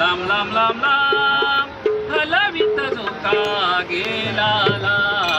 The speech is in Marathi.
लांब लांब लांब लांब. हलवित झोका गेला लांब.